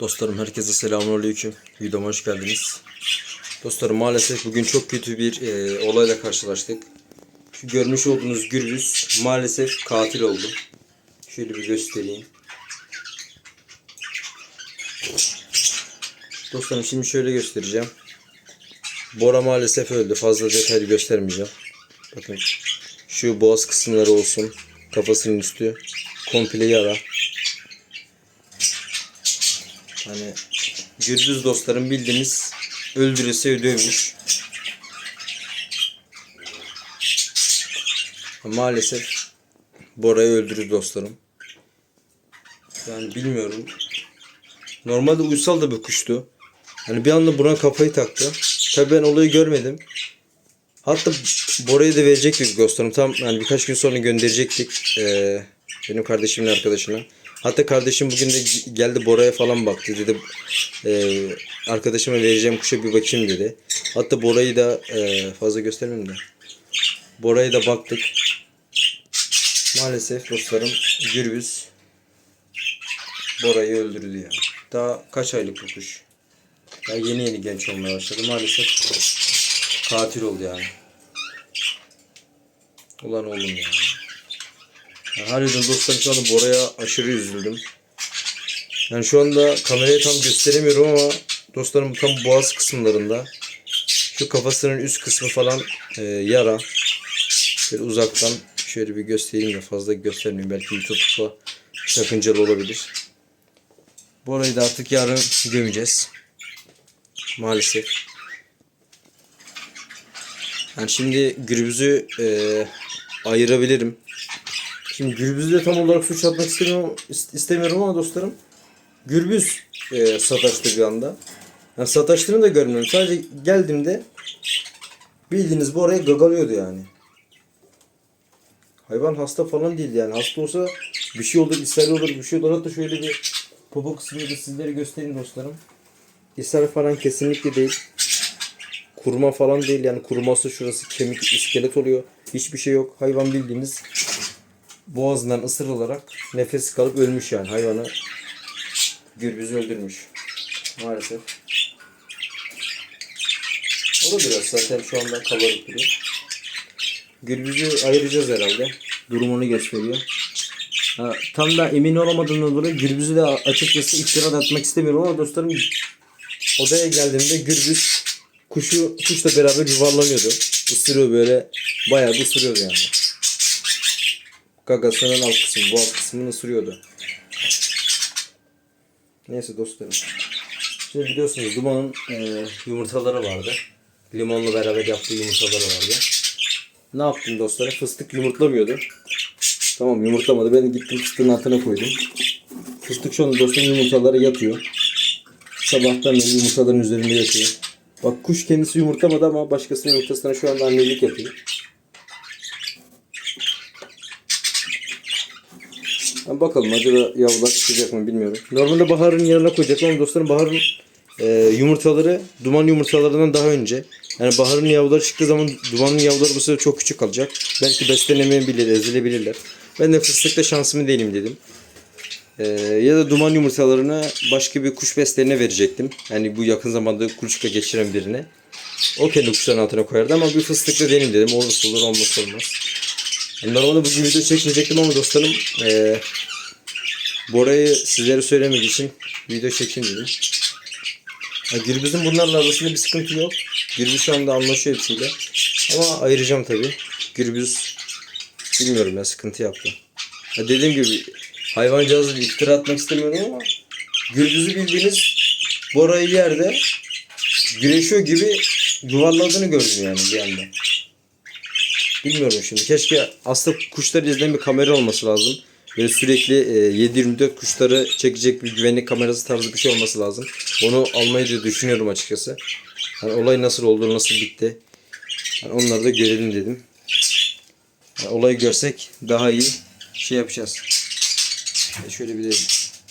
Dostlarım herkese selamünaleyküm. Videoma hoş geldiniz. Dostlarım maalesef bugün çok kötü bir e, olayla karşılaştık. Şu görmüş olduğunuz gürbüz maalesef katil oldu. Şöyle bir göstereyim. Dostlarım şimdi şöyle göstereceğim. Bora maalesef öldü. Fazla detaylı göstermeyeceğim. Bakın şu boğaz kısımları olsun. Kafasının üstü. Komple yara. Hani gürbüz dostlarım bildiğiniz öldürürse dövmüş. Maalesef Bora'yı öldürür dostlarım. Yani bilmiyorum. Normalde uysal da bir kuştu. Hani bir anda buna kafayı taktı. Tabii ben olayı görmedim. Hatta Bora'yı da verecektik dostlarım. Tam yani birkaç gün sonra gönderecektik. Ee, benim kardeşimin arkadaşına. Hatta kardeşim bugün de geldi Bora'ya falan baktı. Dedi e, arkadaşıma vereceğim kuşa bir bakayım dedi. Hatta Bora'yı da e, fazla göstermeyeyim de. Bora'ya da baktık. Maalesef dostlarım Gürbüz Bora'yı öldürdü ya. Daha kaç aylık bu kuş? Daha yeni yeni genç olmaya başladı. Maalesef katil oldu yani. Ulan oğlum ya. Ya harbiden dostlarım şu anda Bora'ya aşırı üzüldüm. Yani şu anda kameraya tam gösteremiyorum ama dostlarım tam boğaz kısımlarında şu kafasının üst kısmı falan e, yara. Şöyle uzaktan şöyle bir göstereyim de fazla göstermeyeyim. Belki YouTube'da sakıncalı olabilir. Bu arayı da artık yarın gömeceğiz. Maalesef. Yani şimdi gürbüzü e, ayırabilirim. Şimdi gürbüzü tam olarak suç atmak istemiyorum, is- istemiyorum ama dostlarım. Gürbüz e, sataştı bir anda. Yani sataştığını da görmüyorum. Sadece geldiğimde bildiğiniz bu oraya gagalıyordu yani. Hayvan hasta falan değil yani. Hasta olsa bir şey olur, ishal olur, bir şey olur. Hatta şöyle bir popo kısmını da sizlere göstereyim dostlarım. İshal falan kesinlikle değil. Kurma falan değil yani kurması şurası kemik iskelet oluyor. Hiçbir şey yok. Hayvan bildiğiniz boğazından ısırılarak nefes kalıp ölmüş yani hayvanı gürbüz öldürmüş. Maalesef. O da biraz zaten şu anda kabarık duruyor. Gürbüzü ayıracağız herhalde. Durumunu gösteriyor. Ha, tam da emin olamadığımdan dolayı gürbüzü de açıkçası iftira atmak istemiyorum ama dostlarım odaya geldiğimde gürbüz kuşu kuşla beraber yuvarlanıyordu. Isırıyor böyle bayağı bir ısırıyordu yani. Gagasının alt kısmı, boğaz kısmını ısırıyordu. Neyse dostlarım. Şimdi biliyorsunuz Duman'ın e, yumurtaları vardı. Limonla beraber yaptığı yumurtaları vardı. Ne yaptım dostlarım? Fıstık yumurtlamıyordu. Tamam yumurtlamadı. Ben gittim fıstığın altına koydum. Fıstık şu anda dostlarım yumurtaları yatıyor. Sabahtan beri yumurtaların üzerinde yatıyor. Bak kuş kendisi yumurtlamadı ama başkasının yumurtasına şu anda annelik yapıyor. Ha, bakalım acaba yavrular çıkacak mı bilmiyorum. Normalde Bahar'ın yanına koyacaktım ama dostlarım Bahar'ın e, yumurtaları duman yumurtalarından daha önce. Yani Bahar'ın yavruları çıktığı zaman dumanın yavruları bu sefer çok küçük kalacak. Belki beslenemeyebilir, ezilebilirler. Ben de fıstıkta şansımı deneyim dedim. E, ya da duman yumurtalarını başka bir kuş beslerine verecektim. Yani bu yakın zamanda kuluçka geçiren birine. O kendi kuşların altına koyardı ama bir fıstıkla deneyim dedim. Olursa olur, olmazsa olmaz. Normalde bugün video çekmeyecektim ama dostlarım eee Bora'yı sizlere söylemek için video çekeyim dedim. Ya Gürbüz'ün bunlarla arasında bir sıkıntı yok. Gürbüz şu anda anlaşıyor hepsiyle. Ama ayıracağım tabi. Gürbüz bilmiyorum ya sıkıntı yaptı. Ya dediğim gibi hayvancağızı iftira atmak istemiyorum ama Gürbüz'ü bildiğiniz Bora'yı yerde güreşiyor gibi yuvarladığını gördüm yani bir anda. Bilmiyorum şimdi. Keşke aslında kuşları izleyen bir kamera olması lazım. Böyle sürekli e, 7-24 kuşları çekecek bir güvenlik kamerası tarzı bir şey olması lazım. Onu almayı da düşünüyorum açıkçası. Hani olay nasıl oldu, nasıl bitti. Yani onları da görelim dedim. Yani olayı görsek daha iyi şey yapacağız. E şöyle bir de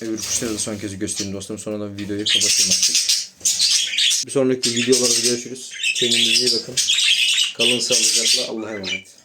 öbür kuşları da son kez göstereyim dostlarım. Sonra da videoyu kapatayım artık. Bir sonraki videolarda görüşürüz. Kendinize iyi bakın. Kalın sağlıcakla. Allah'a emanet.